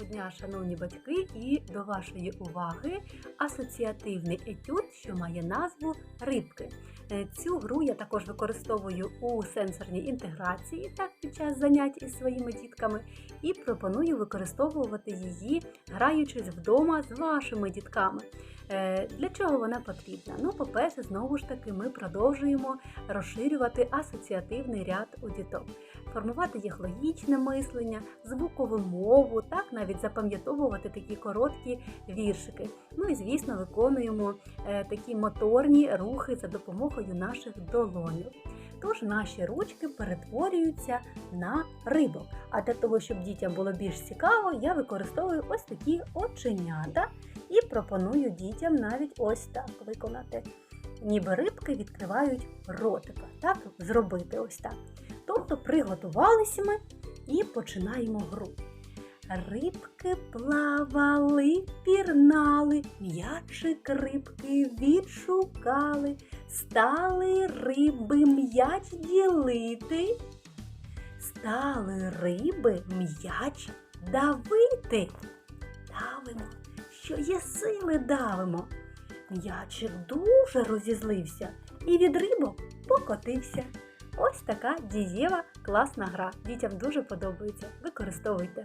Доброго дня, шановні батьки, і до вашої уваги асоціативний етюд, що має назву рибки. Е, Цю гру я також використовую у сенсорній інтеграції так, під час занять із своїми дітками, і пропоную використовувати її, граючись вдома з вашими дітками. Е, Для чого вона потрібна? Ну, по-перше, знову ж таки, ми продовжуємо розширювати асоціативний ряд у діток, формувати їх логічне мислення, звукову мову, так навіть запам'ятовувати такі короткі віршики. Ну і звісно, виконуємо е, такі моторні рухи за допомогою наших долонів. Тож наші ручки перетворюються на рибок. А для того, щоб дітям було більш цікаво, я використовую ось такі оченята і пропоную дітям навіть ось так виконати. Ніби рибки відкривають ротика, так зробити ось так. Тобто приготувалися ми і починаємо гру. Рибки плавали, пірнали, м'ячик рибки відшукали, стали риби м'яч ділити, стали риби м'яч давити. Давимо, що є сили давимо. М'ячик дуже розізлився і від рибок покотився. Ось така дієва класна гра. Дітям дуже подобається. Використовуйте.